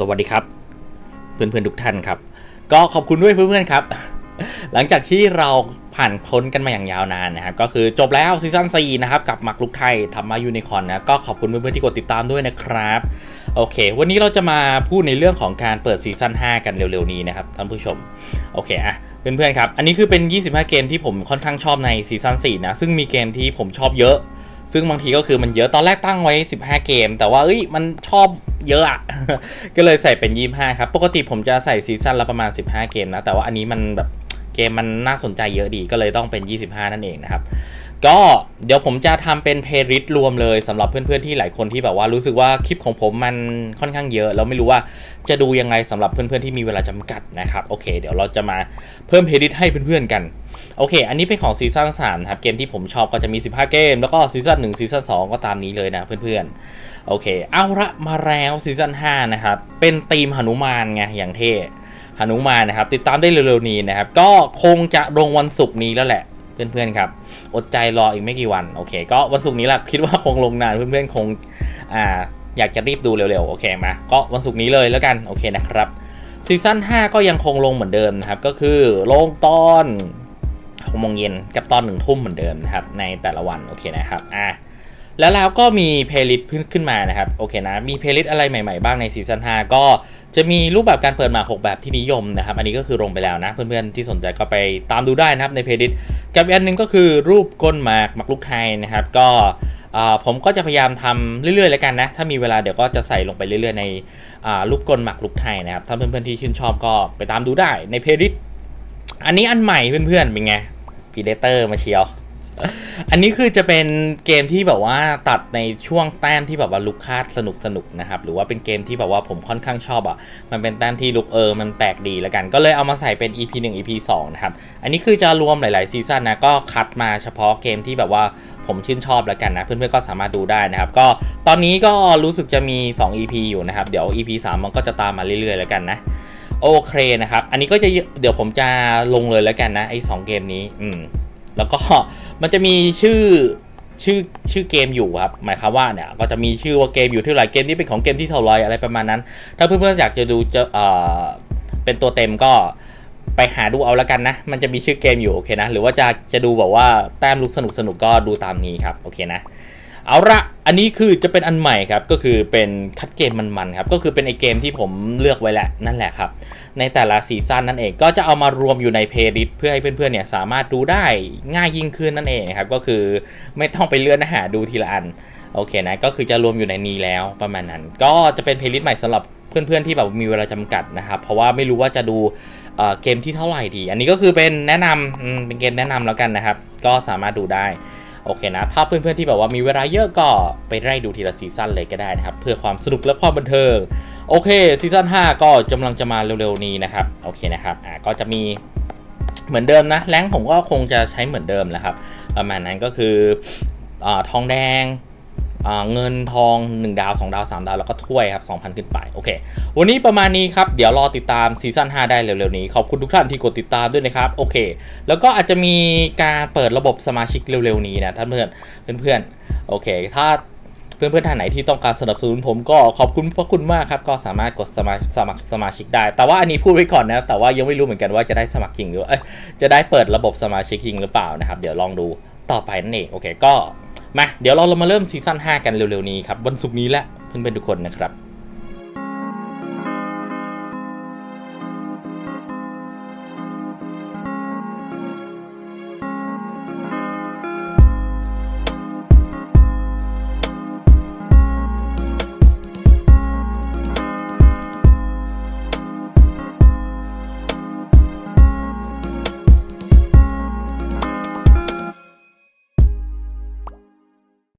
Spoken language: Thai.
สวัสดีครับ เพื่อนๆทุกท่านครับ ก็ขอบคุณด้วยเพื่อนๆครับ หลังจากที่เราผ่านพ้นกันมาอย่างยาวนานนะครับ ก็คือจบแล้วซีซั่น4นะครับ กับหมักลุกไทยทำมายูนิคอนนะก็ขอบคุณเพื่อนๆที่กดติดตามด้วยนะครับ โอเค วันนี้เราจะมาพูดในเรื่องของการเปิดซีซั่น5กันเร็วๆนี้นะครับท่านผู้ชม โอเคอะเพื่อนๆครับ อันนี้คือเป็น 25 เกมที่ผมค่อนข้างชอบในซีซั่น4นะซึ่งมีเกมที่ผมชอบเยอะ ซึ่งบางทีก็คือมันเยอะตอนแรกตั้งไว้ 15 เกม แต่ว่าเอ้ยมันชอบเยอะอะ ก็เลยใส่เป็น 25 ครับ ปกติผมจะใส่ซีซั่นละประมาณ 15 เกมนะ แต่ว่าอันนี้มันแบบเกมมันน่าสนใจเยอะดีก็เลยต้องเป็น 25 นั่นเองนะครับ ก็เดี๋ยวผมจะทำเป็นเพลย์ลิสต์รวมเลยสำหรับเพื่อนๆที่หลายคนที่แบบว่ารู้สึกว่าคลิปของผมมันค่อนข้างเยอะแล้วไม่รู้ว่าจะดูยังไงสำหรับเพื่อนๆที่มีเวลาจำกัดนะครับโอเค เดี๋ยวเราจะมาเพิ่มเพลย์ลิสต์ให้เพื่อนๆกันโอเค อันนี้เป็นของซีซั่น3นะครับเกมที่ผมชอบก็จะมี 15 เกม แล้วก็ซีซั่น1ซีซั่น2ก็ตามนี้เลยนะเพื่อนๆโอเค เอาละมาแล้วซีซั่น5นะครับเป็นทีมหนุมานไงอย่างเท่หนุมานนะครับติดตามได้เร็วๆนี้นะครับก็คงจะลงวันศุกร์นี้แล้วแหละ เพื่อนๆครับ อดใจรออีกไม่กี่วัน โอเค ก็วันศุกร์นี้แหละคิดว่าคงลงนานเพื่อนๆคงอ่าอยากจะรีบดูเร็วๆ โอเคมา ก็วันศุกร์นี้เลยแล้วกัน โอเคนะครับซีซั่น5 ก็ยังคงลงเหมือนเดิมนะครับ ก็คือลงตอน6โมงเย็นกับตอนหนึ่งทุ่มเหมือนเดิมนะครับในแต่ละวันโอเคนะครับอะ แล้วแล้วก็มีเพลย์ลิสต์ขึ้นมานะครับโอเคนะมีเพลย์ลิสต์อะไรใหม่ๆบ้างในซีซั่น5ก็จะมีรูปแบบการเปิดมา6แบบที่นิยมนะครับ อันนี้ก็คือลงไปแล้วนะ เพื่อนๆที่สนใจก็ไปตามดูได้นะครับในเพลย์ลิสต์กับอีกอันหนึ่งก็คือรูปก้นหมากหมากลูกไทยนะครับ ก็ผมก็จะพยายามทำเรื่อยๆแล้วกันนะ ถ้ามีเวลาเดี๋ยวก็จะใส่ลงไปเรื่อยๆ ในรูปก้นหมากลูกไทยนะครับ ถ้าเพื่อนๆที่ชื่นชอบก็ไปตามดูได้ในเพลย์ลิสต์อันนี้อันใหม่เพื่อนๆเป็นไงพีเดเตอร์มาเชียว อันนี้คือจะเป็นเกมที่แบบว่าตัดในช่วงแต้มที่แบบว่าลุกคาดสนุกสนุกนะครับ หรือว่าเป็นเกมที่แบบว่าผมค่อนข้างชอบอะ มันเป็นแต้มที่ลุกเออ มันแปลกดีแล้วกัน ก็เลยเอามาใส่เป็น EP 1 EP 2 นะครับ อันนี้คือจะรวมหลาย ๆ ซีซั่นนะ ก็คัดมาเฉพาะเกมที่แบบว่าผมชื่นชอบแล้วกันนะ เพื่อน ๆ ก็สามารถดูได้นะครับ ก็ตอนนี้ก็รู้สึกจะมี 2 EP อยู่นะครับ เดี๋ยว EP 3 มันก็จะตามมาเรื่อย ๆ แล้วกันนะ โอเคนะครับ อันนี้ก็จะเดี๋ยวผมจะลงเลยแล้วกันนะไอ้สองเกมนี้ อืม แล้วก็มันจะมีชื่อชื่อชื่อเกมอยู่ครับ หมายความว่าเนี่ยก็จะมีชื่อว่าเกมอยู่เท่าไหร่เกมนี้เป็นของเกมที่เท่าไรอะไรประมาณนั้น ถ้าเพื่อนๆอยากจะดูจะเอ่อเป็นตัวเต็มก็ไปหาดูเอาแล้วกันนะ มันจะมีชื่อเกมอยู่โอเคนะ หรือว่าจะจะดูแบบว่าแต้มลุกสนุกสนุกก็ดูตามนี้ครับโอเคนะ เอาละอันนี้คือจะเป็นอันใหม่ครับก็คือเป็นคัดเกมมันๆครับก็คือเป็นไอเกมที่ผมเลือกไว้แหละนั่นแหละครับ ในแต่ละซีซั่นนั่นเองก็จะเอามารวมอยู่ในเพลย์ลิสต์เพื่อให้เพื่อนๆเนี่ยสามารถดูได้ง่ายยิ่งขึ้นนั่นเองครับก็คือไม่ต้องไปเลื่อนหาดูทีละอันโอเคนะก็คือจะรวมอยู่ในนี้แล้วประมาณนั้น ก็จะเป็นเพลย์ลิสต์ใหม่สำหรับเพื่อนๆที่แบบมีเวลาจำกัดนะครับเพราะว่าไม่รู้ว่าจะดูเอ่อเกมที่เท่าไหร่ดี อันนี้ก็คือเป็นแนะนำเป็นเกมแนะนำแล้วกันนะครับ ก็สามารถดูได้ โอเคนะ ถ้าเพื่อนๆที่แบบว่ามีเวลาเยอะก็ไปไล่ดูทีละซีซั่นเลยก็ได้นะครับ เพื่อความสนุกและความบันเทิง โอเคซีซั่น5 ก็กำลังจะมาเร็วๆนี้นะครับ โอเคนะครับ อ่าก็จะมีเหมือนเดิมนะแรงผมก็คงจะใช้เหมือนเดิมแหละครับ ประมาณนั้นก็คืออาทองแดง เงินทอง 1 ดาว 2 ดาว 3 ดาว แล้วก็ถ้วยครับ 2,000 ขึ้นไป โอเค วันนี้ประมาณนี้ครับ เดี๋ยวรอติดตามซีซั่น5ได้เร็วๆนี้ ขอบคุณทุกท่านที่กดติดตามด้วยนะครับ โอเค แล้วก็อาจจะมีการเปิดระบบสมาชิกเร็วๆนี้นะท่านเพื่อนเพื่อนๆโอเค ถ้าเพื่อนๆท่านไหนที่ต้องการสนับสนุนผมก็ขอบคุณพระคุณมากครับ ก็สามารถกดสมัครสมัครสมาชิกได้ แต่ว่าอันนี้พูดไว้ก่อนนะ แต่ว่ายังไม่รู้เหมือนกันว่าจะได้สมัครจริงหรือจะได้เปิดระบบสมาชิกจริงหรือเปล่านะครับ เดี๋ยวลองดูต่อไปนั่นเอง โอเค ก็ มาเดี๋ยวเราเรามาเริ่มซีซั่น5 กันเร็วๆนี้ครับวันศุกร์นี้แหละเพื่อนๆทุกคนนะครับ